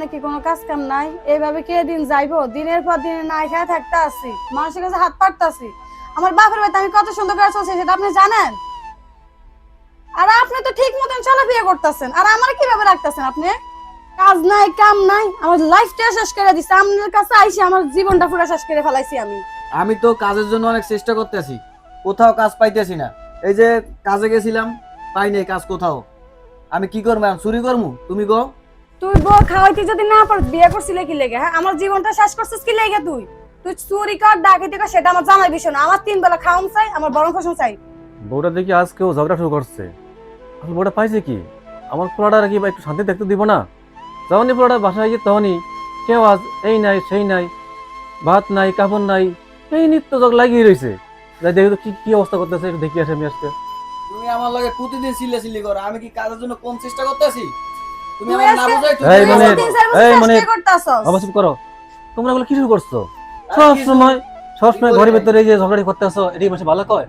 সামনে কি কোনো কাজ কাম নাই? এইভাবে কে দিন যাইবো? দিনের পর দিনে নাই খেয়ে থাকতে আসি মানুষের কাছে হাত পাততাছি আমার বাপের বাড়িতে আমি কত সুন্দর করে চলছি সেটা আপনি জানেন? আর আপনি তো ঠিক মতন চলা বিয়ে করতেছেন। আর আমার কীভাবে রাখতেছেন আপনি? কাজ নাই, কাম নাই। আমার লাইফটা শেষ করে দিছে। আপনার কাছে আইসি, আমার জীবনটা পুরো শেষ করে ফেলাইছি আমি। আমি তো কাজের জন্য অনেক চেষ্টা করতেছি। কোথাও কাজ পাইতেছি না। এই যে কাজে গেছিলাম, পাই নাই কাজ কোথাও। আমি কি করব চুরি করব? তুমি গো? তুই বউ খাওয়াইতে যদি না পার বিয়ে করছিলে কি লেগে হ্যাঁ? আমার জীবনটা শেষ করছিস কি লেগে তুই? তুই চুরি কর ডাকাতি কর সেটা আমার জানাই বিষয় না। আমার তিন বেলা খাওয়াম চাই আমার বরং ফসম চাই। বউটা দেখি আজ কেউ ঝগড়া শুরু করছে। আসলে বউটা পাইছে কি? আমার পোলাটা কি বা একটু শান্তি দেখতে দিব না? যখনই পোলাটা বাসায় গিয়ে তখনই কেউ আজ এই নাই সেই নাই ভাত নাই কাপড় নাই এই নিত্য জগ লাগিয়ে রয়েছে যাই দেখি তো কি কি অবস্থা করতেছে একটু দেখি আসে আমি আজকে। তুমি আমার লগে প্রতিদিন সিলে সিলি করো আমি কি কাজের জন্য কম চেষ্টা করতেছি? তুমি আমার না বুঝাই এই মানে- আজকে তিন চার বছর এই মানে- করতাছস। করো। তোমরা এগুলো কি শুরু করছ? সব সময় সব সময় ঘরের ভিতরে এই যে ঝগড়াটি করতে আসো এটি ভালো কয়?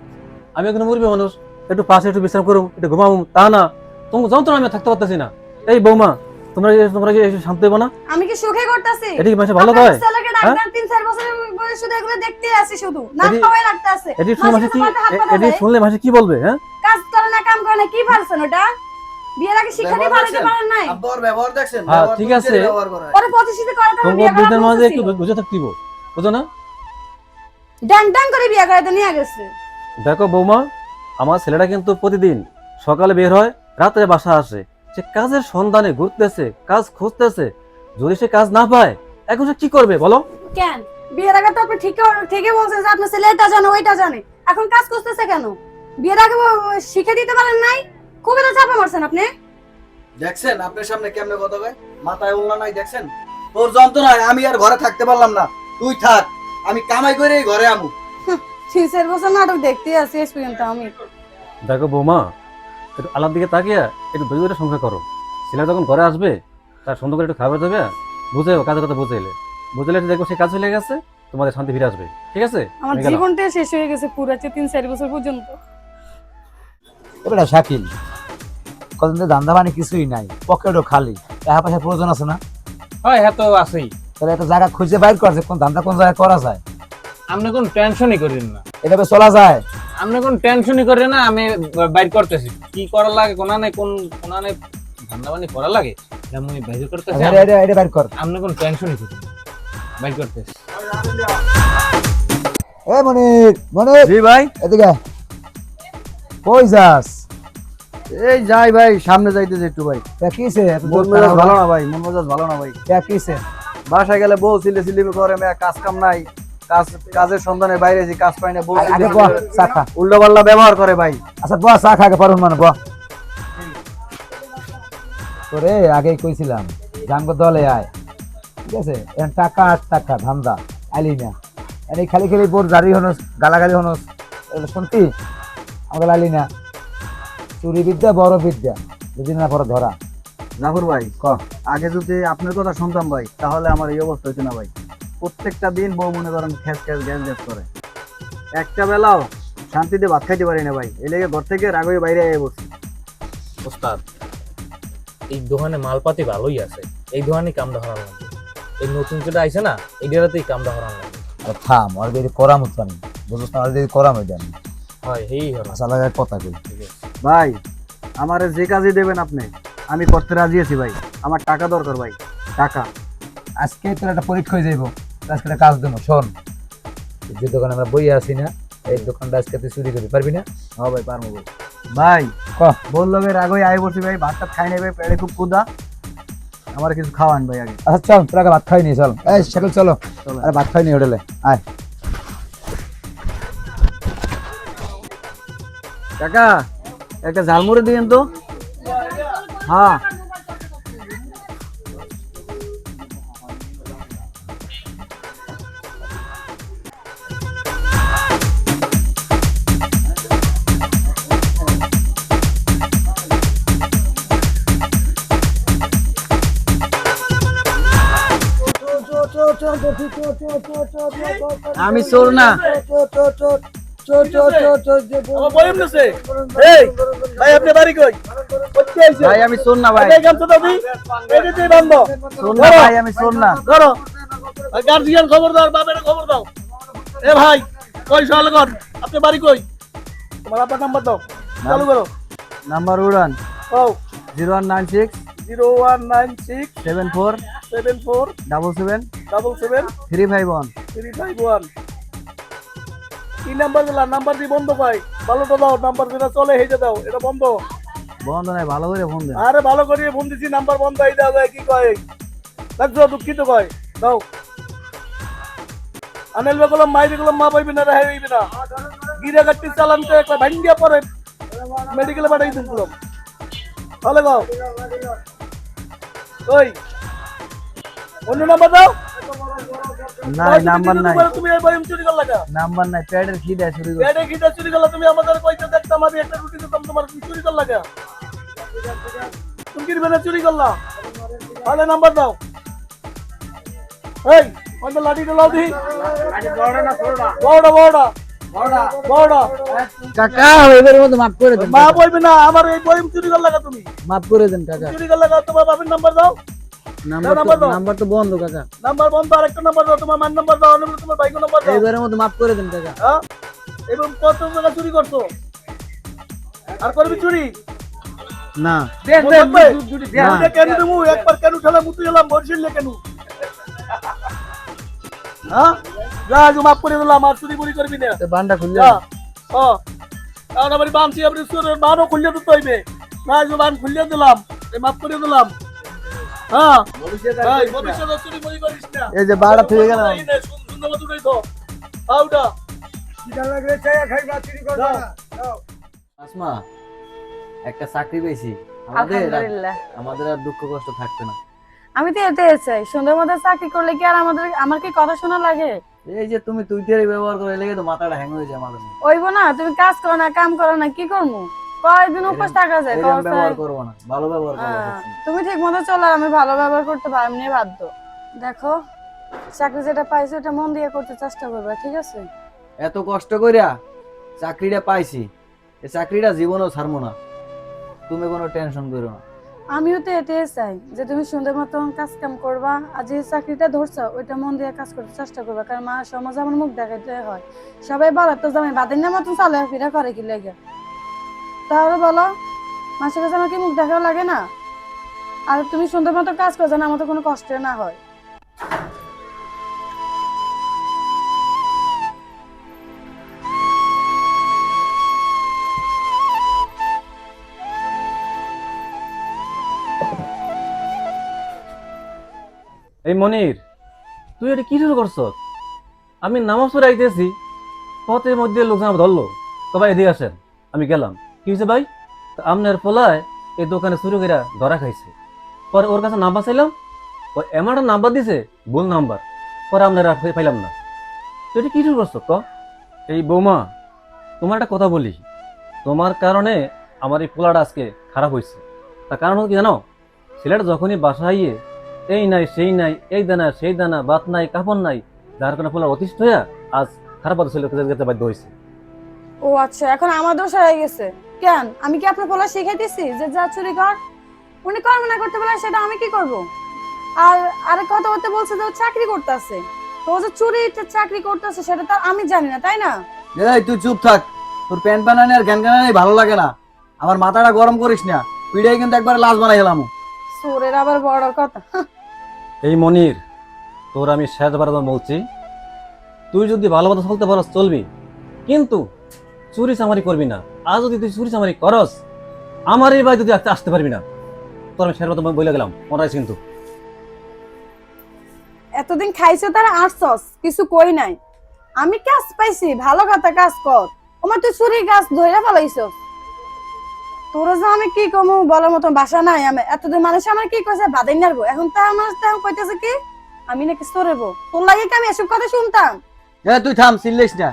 আমি একজন মুরবি মানুষ একটু পাশে একটু বিশ্রাম করুম একটু ঘুমাবো তা না। তোমার যন্ত্রণা আমি থাকতে পারতেছি না। এই বৌমা তোমরা তোমরা কি শান্ত দেবো না? আমি কি সুখে করতাছি? এটি কি মাসে ভালো কয়? ছেলেকে? ডাক্তার তিন চার বছরের বয়স এগুলো দেখতে আসি শুধু। না খাওয়াই রাখতে আছে এটি শুনে মাসে কি মাঝে মাঝে হাত এ- পাতা এটি শুনলে মাসে কি বলবে হ্যাঁ? কাজ করে না কাম করে না কি ভালছেন ওটা? বিয়ের আগে শিক্ষা দিয়ে ভালো পারেন নাই। আব্বার ব্যবহার দেখছেন? হ্যাঁ, ঠিক আছে। পরে করে তো তোমার বিয়ে দুধের করার মাঝে একটু বুঝে থাকতিব বুঝো না? ড্যাং ড্যাং করে বিয়ে নিয়ে গেছে। দেখো বৌমা আমার ছেলেটা কিন্তু প্রতিদিন সকালে বের হয় রাতে বাসা আসে। সে কাজের সন্ধানে ঘুরতেছে কাজ খুঁজতেছে। যদি সে কাজ না পায় এখন সে কি করবে বলো? কেন? বিয়ের আগে তো আপনি ঠিক ঠিকই বলছেন যে আপনার ছেলে এটা জানে ওইটা জানে। এখন কাজ করতেছে কেন? বিয়ের আগে শিখে দিতে পারেন নাই? খুবই তো চাপা মারছেন আপনি? দেখছেন আপনার সামনে কেমনে কথা কয়? মাথায় উল্লা নাই দেখছেন? তোর যন্ত্রণায় আমি আর ঘরে থাকতে পারলাম না। তুই থাক আমি কামাই করে এই ঘরে আমু। তিন বছর নাটক দেখতে আছি শেষ পর্যন্ত আমি। দেখো বৌমা একটু আলার দিকে তাকিয়ে একটু ধৈর্য ধরে সংখ্যা করো। ছেলে যখন ঘরে আসবে তার সুন্দর করে একটু খাবার দেবে বুঝে কাজের কথা বুঝে এলে। বুঝলে দেখো সে কাজ হয়ে গেছে তোমাদের শান্তি ফিরে আসবে। ঠিক আছে? আমার জীবনটা শেষ হয়ে গেছে পুরো তিন চার বছর পর্যন্ত। এবারে শাকিল কদিন তো ধান্দা বানি কিছুই নাই পকেটও খালি টাকা পয়সা প্রয়োজন আছে না? হয় হ্যাঁ তো আছেই। তাহলে একটা জায়গা খুঁজে বাইর করছে কোন ধান্দা কোন জায়গায় করা যায়। আপনি কোন টেনশনই করেন না। এভাবে চলা যায়? আপনি কোন টেনশনই করেন না আমি বাইর করতেছি। কি করা লাগে কোনা নাই কোন কোনা নাই ধান্দা বানি করা লাগে আমি বাইর করতেছি। এটা- এটা- এটা বাইর কর। আপনি কোন টেনশনই করেন না বাইর করতেছি। এ মনিক মনিক জি ভাই। এদিকে। কই যাস? এই যাই ভাই সামনে যাইতেছে একটু ভাই। কিসে মন মেজাজ ভালো না ভাই মন মেজাজ ভালো না ভাই। কিসে বাসায় গেলে বউ সিলে সিলি করে মেয়ে কাজ কাম নাই। কাজ কাজের সন্ধানে বাইরে যে কাজ পাই না বউ। উল্টো ব্যবহার করে ভাই। আচ্ছা বস পারুন মানে বহ তোরে আগেই কইছিলাম জানগো দলে আয়। ঠিক আছে? টাকা টাকা ধান্দা। আইলি না। খালি খালি বোর গাড়ি হনস গালাগালি হনস। শুনতি? আমাকে আইলি না। চুরি বিদ্যা বড় বিদ্যা যদি না পরে ধরা। জাফর ভাই ক? আগে যদি আপনার কথা শুনতাম ভাই তাহলে আমার এই অবস্থা হইতো না ভাই। প্রত্যেকটা দিন বউ মনে করেন খ্যাস খ্যাস গ্যাস গ্যাস করে। একটা বেলাও শান্তিতে ভাত খাইতে পারি না ভাই। এই লেগে ঘর থেকে রাগ হয়ে বাইরে আয় বসি। ওস্তাদ এই দোকানে মালপাতি ভালোই আছে। এই দোকানে কামড়া হরান লাগবে এই নতুন যেটা আইছে না এই ডেরাতেই কামড়া হরান আর থাম ওর বেরি করাম হতো আমি। বুঝছ না ওর বেরি করাম হইতে আশা লাগায় কথা কই। ভাই আমারে যে কাজই দেবেন আপনি আমি করতে রাজি আছি ভাই। আমার টাকা দরকার ভাই টাকা। আজকে তোর একটা পরীক্ষা হয়ে যাইব আজকে একটা কাজ দেবো শোন। যে দোকানে আমরা বই আছি না এই দোকানটা আজকে তুই চুরি করতে পারবি না? হ্যাঁ ভাই পারব ভাই। ভাই ক? বলল ভাই রাগ হয়ে আয় বসি ভাই ভাত খাই ভাই পেটে খুব কুদা আমার কিছু খাওয়ান ভাই আগে। আচ্ছা চল তোর আগে ভাত খাই নি চল। এই সেকেল চলো। চলো। আরে ভাত খাই নি হোটেলে আয়। কাকা একটা ঝালমুড়ি দিয়েন তো। হ্যাঁ। আমি চোর না। ভাই আপনি বাড়ি কই? করতে আইছে ভাই আমি শোন না ভাই শোন না ভাই আমি শোন না ধরো গার্জিয়ান খবর দাও বাপের খবর দাও। এ ভাই কই সাল কর আপনি বাড়ি কই? তোমার আপনার নাম্বার দাও। চালু করো। নাম্বার উড়ান। ও zero one nine six. Zero one nine six. Seven four. Seven four. Double seven. Double seven. Three five one. Three five one. কি নাম্বার দিলা নাম্বার দিয়ে বন্ধ পাই। ভালোটা দাও নাম্বার যেটা চলে হেঁটে দাও এটা বন্ধ। বন্ধ নাই ভালো করে ফোন দেন আরে ভালো করে ফোন দিছি নাম্বার বন্ধ এই দাও কি কয়? দেখছ দুঃখিত কয় দাও। আনেল বেগলাম মাই বেগলাম মা পাইবে না রেহাই হইবে না। গিরা কাটতে চালান তো একটা ভাঙ্গিয়া পরে মেডিকেলে পাঠাই দিন পুরো ভালো গাও ওই অন্য নাম্বার দাও। নাই নাম্বার নাই। তুমি এই বয়ম চুরি করলা কা নাম্বার নাই প্যাডের কি দেয় শুরু করে পেটে চুরি করলা তুমি আমাদের কইতে দেখতাম আমি একটা রুটি দিতাম তোমার তুমি চুরি করলা কে তুমি কি বেলা চুরি করলা? তাহলে নাম্বার দাও। এই ওই লাঠিটা লাও দি বড়টা বড়টা বড়টা কাকা এবারের মধ্যে মাফ করে দেন মা বলবে না আমার এই বই চুরি করলা তুমি? মাফ করে দেন কাকা। চুরি করলা তোমার বাপের নাম্বার দাও। নাম্বার নাম্বার তো নাম্বার তো বন্ধ কাকা। নাম্বার বন্ধ আরেকটা নাম্বার দাও তোমার মান নাম্বার দাও অন্য তোমার বাইক নাম্বার দাও। এবারের মধ্যে মাফ করে দেন কাকা। হ্যাঁ? এবং কত টাকা চুরি করছ? আর করবি চুরি? না। মুখে কেন দেবো? একবার কেন ঠেলা মুতে গেলাম বরিশালে কেন? হ্যাঁ? যা আজ মাফ করে দিলাম আর চুরি করবি না। তো বান্ডা খুললে যা। ও। কারণ আমার বানছি আপনি বানও খুললে দিতে হইবে না আজ বান খুললে দিলাম এই মাফ করে দিলাম। এই, ভবিষ্যতে চুরি বুড়ি করিস না। এই যে বাড়া থেকে আসমা একটা চাকরি পেয়েছি। আমাদের আর- আমাদের আর দুঃখ কষ্ট থাকবে না। আমি তো এটাই চাই সুন্দর মতো চাকরি করলে কি আর আমাদের আমার কি কথা শোনা লাগে? এই যে তুমি টুইটারে ব্যবহার করে লেগে তো মাথাটা হ্যাং হয়ে যায় আমাদের ওইব না তুমি কাজ করো না কাম করো না কি করব কয়দিন উপোস থাকা যায় ব্যবহার। করব না ভালো ব্যবহার করব হ্যাঁ, তুমি ঠিক মতো চলো আমি ভালো ব্যবহার করতে এমনি বাধ্য। দেখো চাকরি যেটা পাইছো মন দিয়ে করতে চেষ্টা করবে ঠিক আছে? এত কষ্ট কইরা চাকরিটা পাইছি এই চাকরিটা জীবনও ছাড়বো না। তুমি কোনো টেনশন করো না। আমিও তো এটাই চাই যে তুমি সুন্দর মতন কাজ কাম করবা আর যে চাকরিটা ধরছো ওইটা মন দিয়ে কাজ করতে চেষ্টা করবা কারণ মা সমাজ আমার মুখ দেখাইতে হয়। সবাই বলে তো জামাই বাদের না মতন চালে ফিরা করে কি লেগে? তাহলে বলো, মাসের কাছে আমার কি মুখ দেখাও লাগে না? আর তুমি সুন্দর মতো কাজ করছ না আমার কোনো কষ্ট না হয়। এই মনির, তুই এটা কি শুরু করছ? আমি নামাজ পড়ে আইতেছি পথের মধ্যে লোকজন ধরলো। ভাই এদিকে আসেন, আমি গেলাম। কি হয়েছে ভাই? আপনার পোলায় এই দোকানে শুরু করে ধরা খাইছে। পরে ওর কাছে নাম্বার চাইলাম ও এমন একটা নাম্বার দিছে, ভুল নাম্বার। পরে আপনারা পাইলাম না। তুই এটা কি শুরু করছ, ক? এই বৌমা, তোমার একটা কথা বলি। তোমার কারণে আমার এই পোলাটা আজকে খারাপ হয়েছে তার কারণ হলো কি জানো? ছেলেটা যখনই বাসায় গিয়ে এই নাই, সেই নাই, এই দানা, সেই দানা, বাত নাই, কাপড় নাই, যার কারণে পোলার অতিষ্ঠ হইয়া আজ খারাপ ছেলে যেতে বাধ্য হয়েছে ও আচ্ছা এখন আমার দোষ হয়ে গেছে। কেন? আমি কি আপনার পোলা শিখাইতেছি? যে যা চুরি কর। উনি কর্ম না করতে বলে সেটা আমি কি করব? আর আরেক কথা বলতে বলছে যে ও চাকরি করতেছে। তো ও যে চুরি চাকরি করতেছে সেটা তো আমি জানি না তাই না? এই তুই চুপ থাক। তোর প্যান্ট বানানি আর জ্ঞান জ্ঞানানি ভালো লাগে না। আমার মাথাটা গরম করিস না। পিড়াই কিন্তু একবার লাশ বানাই গেলাম সুরের আবার বড় কথা। এই মনির তোর আমি শেষবার বলছি। তুই যদি ভালো মতো চলতে পারস চলবি। কিন্তু চুরি চামারি করবি না। আর যদি তুই চুরি চামারি করস আমার এই বাড়ি যদি আসতে পারবি না। তোর আমি মতো বলে গেলাম মনে আছে কিন্তু। এতদিন খাইছো তারা আটছস কিছু কই নাই। আমি কাজ পাইছি ভালো কথা কাজ কর। আমার তুই চুরি গাছ ধরে ফেলাইছস। তোরা যে আমি কি কমু বলার মতো বাসা নাই আমি। এতদিন মানুষ আমার কি কইছে বাদাই নারবো এখন তা আমার তেমন কইতেছে কি আমি নাকি সরেবো তোর লাগে কি আমি এসব কথা শুনতাম? এ তুই থাম চিল্লিস না।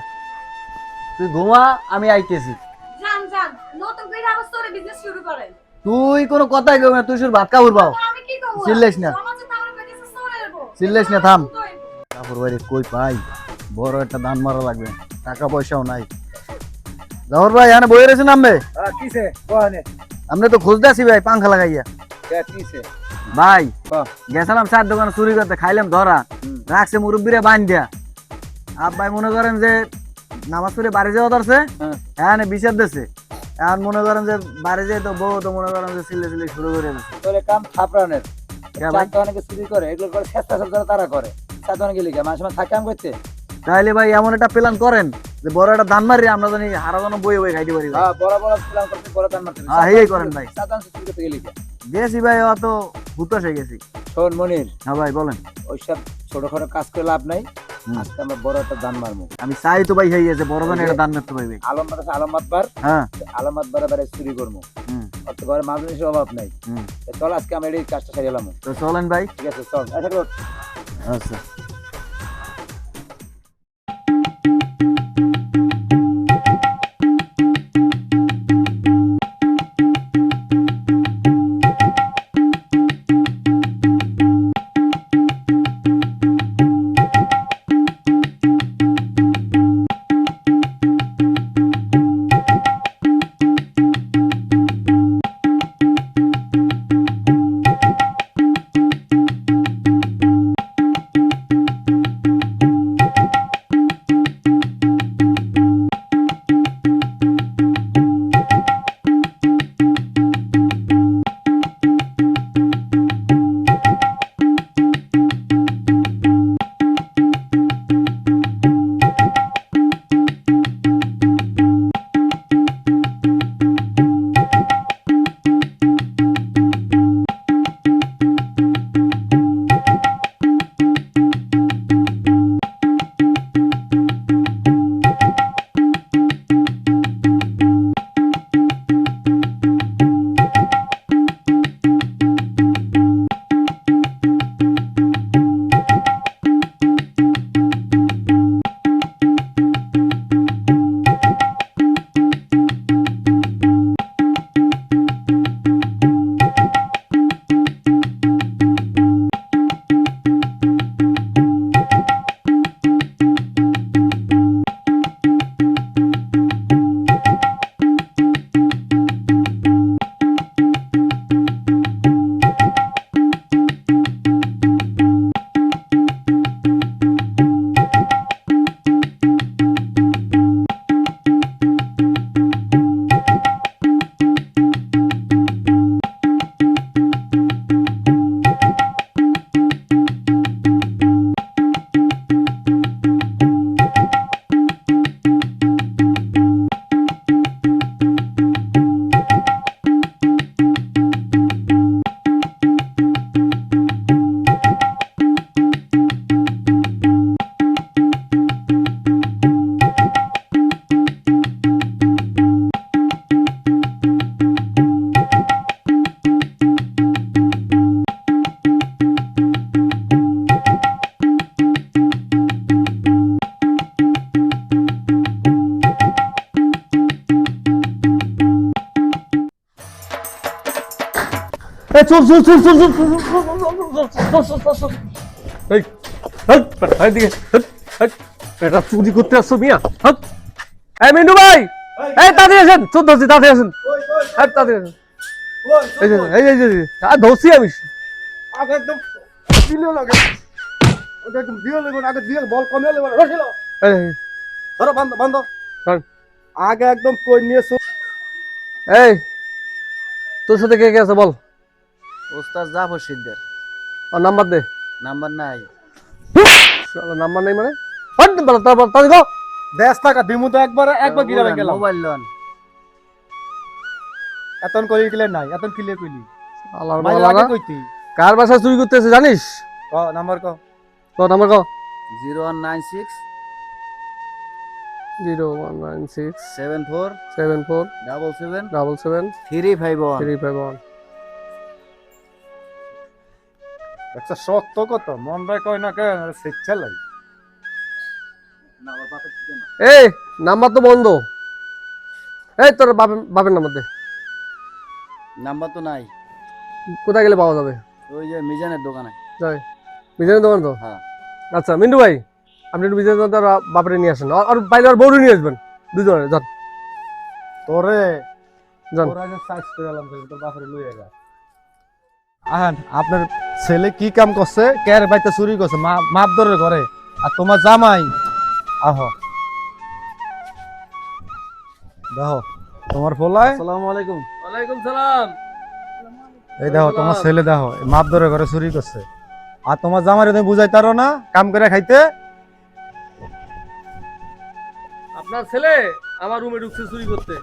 তুই ঘুমা আমি আইতেছি। জান জান নতুন করে আবার সরে বিজনেস শুরু করে তুই কোনো কথাই কইবি না তুই শুধু ভাত কাপড় পাও। আমি কি কমু চিল্লাইস না। আমার চিল্লাইস না, থাম। কাপড় বাইরে কই পাই? বড় একটা দান মারা লাগবে। টাকা পয়সাও নাই। জহর ভাই এখানে বই রয়েছে নামবে? কিসে কোহানে আপনি তো খুঁজতে আসি ভাই পাংখা লাগাইয়া ভাই হ্যাঁ। গেছিলাম চার দোকানে চুরি করতে খাইলাম ধরা। রাখছে মুরব্বীরা বান দিয়া আপ ভাই মনে করেন যে নামাজ পড়ে বাড়ি যাওয়া ধরছে হ্যাঁ। হ্যাঁ বিচার দিচ্ছে এখন মনে করেন যে বাড়ি যেয়ে তো বউ তো মনে করেন যে সিলে সিলে শুরু করে দিচ্ছে কাম থাপড়ানের অনেকে চুরি করে এগুলো করে চেষ্টা সব তারা করে। অনেকে লিখে থাকে কাম করতে। তাহলে ভাই এমন একটা প্ল্যান করেন যে বড় একটা দান মারি আমরা জানি হারা যেন বই বই খাইতে পারি হ্যাঁ বড় বড় প্ল্যান করতে বড় দান মারতে। হ্যাঁ, এই করেন ভাই। চারটা চুরি করতে গেলি গেছি ভাই অত হুতাশে গেছি। শোন মনির হ্যাঁ ভাই বলেন। ওইসব ছোটখাটো কাজ করে লাভ নাই। আজকে আমরা বড় একটা দান মারবো। আমি চাই তো ভাই হয়ে গেছে বড় দানে একটা দান মারতে পারবে আলমবাদ আছে আলমবাদবার হ্যাঁ। আলমবাদ বারে বারে চুরি করব। অত ঘরে মাছ জিনিসের অভাব নাই। চল আজকে আমরা এই কাজটা সারিলাম তো চলেন ভাই। ঠিক আছে চল। আচ্ছা। চল চল চল চল চল চল, চল, চল, চল, চল, চল, চল, চল। এই হাট, বেটা, এদিকে, হাট, হাট। এটা চুরি করতে আসছো মিয়া হাট। এই মিন্টু ভাই এই তাড়াতাড়ি আসেন চোদ্দ আছি তাড়াতাড়ি আসেন এই তাড়াতাড়ি আসেন এই এই এই যে এই যে। আর ধরছি আমি আগে একদম লাগে একদম লেগে আগে দিয়ে বল কমে লেগে রসে লাও এই, এই, ধরো বন্ধ বন্ধ আগে একদম কই নিয়ে শো এই তোর সাথে কে কে আছে বল ওস্তাদ জাফর সিদ্দার আর নাম্বার দে। নাম্বার নাই। শালা নাম্বার নাই মানে? হট বলা তারপর তাই গো। দেশ টাকা দিমু তো একবার একবার গিরাবে গেলাম। Mobile loan. এতন কই গেলে নাই এতন কিলে কইলি। আল্লাহর কইতি। কার বাসা চুরি করতেছে জানিস? ক নাম্বার ক। ক নাম্বার ক। 0196 0196 74 74 77 77 351 351 একটা শক্ত কত মন রায় কয় না কেন শিক্ষা লাই এই নাম্বার তো বন্ধ। এই তোর বাপের বাপের নাম্বার দে। নাম্বার তো নাই। কোথায় গেলে পাওয়া যাবে? ওই যে মিজানের দোকানে। যাই। মিজানের দোকান তো? হ্যাঁ। আচ্ছা মিন্টু ভাই আপনি একটু মিজানের দোকান বাপরে নিয়ে আসেন। আর- বাইরে আর বউরে নিয়ে আসবেন। দুজনে যান। তোরে? যান। তোরা যে সাইজ করে এলাম তোর বাপরে লইয়া গা আহান আপনার ছেলে কি কাম করছে? কের বাইতে চুরি করছে মাপ ধরে ঘরে। আর তোমার জামাই আহ। দেখো তোমার ফোলায় আসসালামু আলাইকুম। ওয়ালাইকুম সালাম। এই দেখো তোমার ছেলে দেখো মাপ ধরে ঘরে চুরি করছে। আর তোমার জামাই তুমি বুঝাই তারো না কাম করে খাইতে? আপনার ছেলে আমার রুমে ঢুকছে চুরি করতে।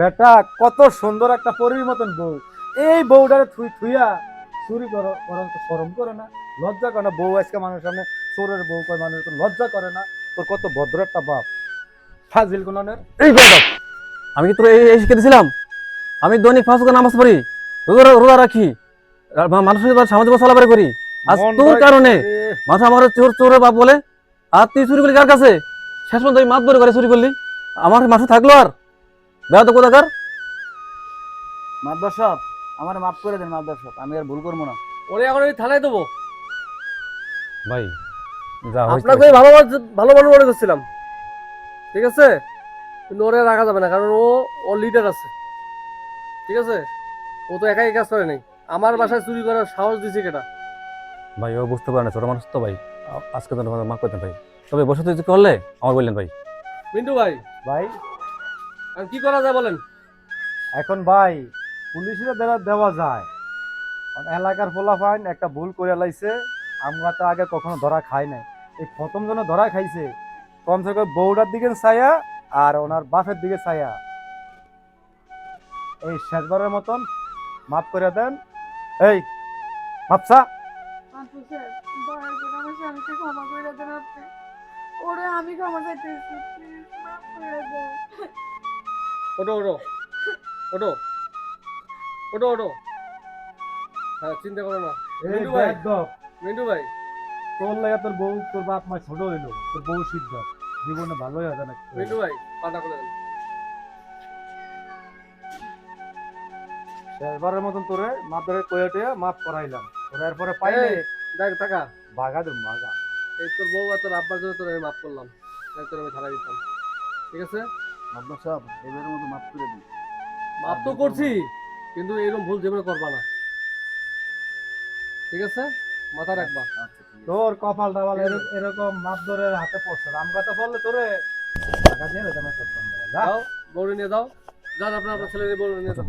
বেটা কত সুন্দর একটা পরীর মতন বউ। এই বউটারে থুই থুইয়া চুরি করো বরং তো শরম করে না। লজ্জা করে না বউ আজকে মানুষের সামনে চোরের বউ কয় মানুষ তো লজ্জা করে না। তোর কত ভদ্র একটা বাপ। ফাজিল গুণনের এই বেদব আমি কি তোর এই শিখে দিয়েছিলাম আমি দৈনিক পাঁচ ওয়াক্ত নামাজ পড়ি রোজা রোজা রাখি মানুষের সাথে সামাজিক চলাফেরা করি। আজ তোর কারণে মানুষ আমার চোর চোরের বাপ বলে আর তুই চুরি করলি কার কাছে? শেষ পর্যন্ত মাত ধরে করে চুরি করলি। আমার মাসে থাকল আর। বেড়া তো কোথাকার? মাদ্দার সাহেব আমার মাফ করে দেন মাদ্দার সাহেব আমি আর ভুল করব না। ওরে এখন আমি থানায় দেবো। ভাই যা আপনাকে আমি ভালো মানুষ- ভালো মনে করছিলাম। ঠিক আছে? কিন্তু ওরে রাখা যাবে না কারণ ও ও লিডার আছে। ঠিক আছে? ও তো একাই কাজ করে নাই। আমার বাসায় চুরি করার সাহস দিছে কেটা? ভাই ও বুঝতে পারে না ছোট মানুষ তো ভাই। আ- আজকে তো মাফ করতেন ভাই। তবে বসে তুই করলে আমার বললেন ভাই। মিন্টু ভাই। ভাই কি করা যায় বলেন? এখন ভাই পুলিশের দ্বারা দেওয়া যায়। এলাকার পোলাপাইন একটা ভুল করে লাইছে আমরা তো আগে কখনো ধরা খাই নাই। এই প্রথম জন্য ধরা খাইছে কমসে কম বউটার দিকে ছায়া আর ওনার বাপের দিকে ছায়া। এই শেষবারের মতন মাফ করে দেন। এই মাপসা ওরে আমি ক্ষমা চাইতেছি প্লিজ মাফ করে দেন। ওটো ওটো ওটো ওটো ওটো হ্যাঁ চিন্তা করো না। মিন্টু ভাই। মিন্টু ভাই। তোর লাগে তোর বউ তোর বাপ মা ছোট হইল। তোর বউ সিদ্ধ। জীবনে ভালোই হবে না। মিন্টু ভাই পাটা করে দেন। শেষবারের মতন তোরে মাপ ধরে মাফ করাইলাম। তোর এরপরে পাইলে দেখ টাকা। বাগা দেব বাগা এই তোর বউ আর তোর আব্বার জন্য তোর আমি মাফ করলাম। তাই তোর আমি থানায় দিতাম। ঠিক আছে? মাদ্দার সাহেব এবারের মতো মাফ করে দিন। মাফ তো করছি কিন্তু এরকম ভুল জীবনে করবা না। ঠিক আছে? মাথা রাখবা। আচ্ছা ঠিক আছে। তোর কপাল ডাবাল এরকম মাপ ধরে হাতে পড়ছে রাম কথা বললে তোরে টাকা দিয়ে দেবে তোর সঙ্গে যাও বউরে নিয়ে যাও। যান আপনার আপনার ছেলে বউরে নিয়ে যাও।